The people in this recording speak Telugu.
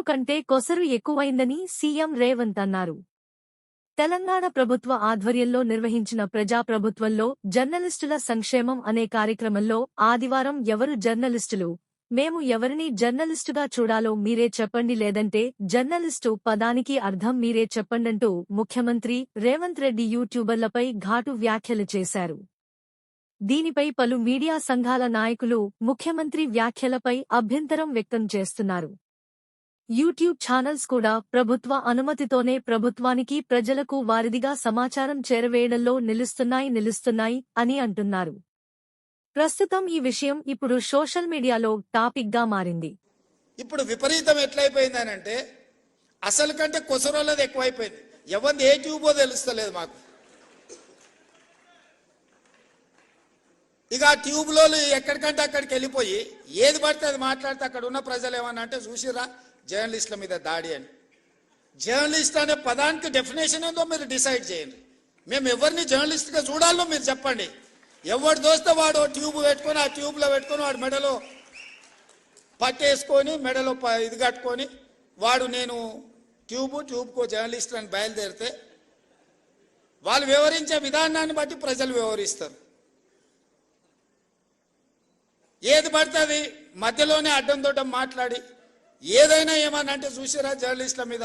కంటే కొసరు ఎక్కువైందని సీఎం రేవంత్ అన్నారు. తెలంగాణ ప్రభుత్వ ఆధ్వర్యంలో నిర్వహించిన ప్రజాప్రభుత్వంలో జర్నలిస్టుల సంక్షేమం అనే కార్యక్రమంలో ఆదివారం ఎవరు జర్నలిస్టులు? మేము ఎవరిని జర్నలిస్టుగా చూడాలో మీరే చెప్పండి లేదంటే జర్నలిస్టు పదానికి అర్థం మీరే చెప్పండంటూ ముఖ్యమంత్రి రేవంత్ రెడ్డి యూట్యూబర్లపై ఘాటు వ్యాఖ్యలు చేశారు. దీనిపై పలు మీడియా సంఘాల నాయకులు ముఖ్యమంత్రి వ్యాఖ్యలపై అభ్యంతరం వ్యక్తం చేస్తున్నారు. యూట్యూబ్ ఛానల్స్ కూడా ప్రభుత్వ అనుమతితోనే ప్రభుత్వానికి ప్రజలకు వారిదిగా సమాచారం చేరవేయడంలో నిలుస్తున్నాయి నిలుస్తున్నాయి అని అంటున్నారు. ప్రస్తుతం ఈ విషయం ఇప్పుడు సోషల్ మీడియాలో టాపిక్గా మారింది. ఇప్పుడు విపరీతం ఎట్లయిపోయిందనంటే అసలు కంటే కొసరోళ్ళది ఎక్కువైపోయింది. ఎవరిది ఏ ట్యూబో తెలుస్తలేదు మాకు. ఇక ఆ ట్యూబ్లో ఎక్కడికంటే అక్కడికి వెళ్ళిపోయి ఏది పడితే అది మాట్లాడితే అక్కడ ఉన్న ప్రజలు ఏమన్నా అంటే చూసిరా జర్నలిస్టుల మీద దాడి అని. జర్నలిస్ట్ అనే పదానికి డెఫినేషన్ ఏందో మీరు డిసైడ్ చేయండి. మేము ఎవరిని జర్నలిస్ట్గా చూడాలో మీరు చెప్పండి. ఎవడు దోస్తే వాడు ట్యూబ్ పెట్టుకొని ఆ ట్యూబ్లో పెట్టుకొని వాడు మెడలో పట్టేసుకొని మెడలో ప- ఇది కట్టుకొని వాడు నేను ట్యూబ్ ట్యూబ్కో జర్నలిస్ట్ అని బయలుదేరితే వాళ్ళు వివరించే విధానాన్ని బట్టి ప్రజలు వివరిస్తారు. ఏది పడుతుంది మధ్యలోనే అడ్డం దొడ్డం మాట్లాడి ఏదైనా ఏమన్నా అంటే చూసారా జర్నలిస్టుల మీద.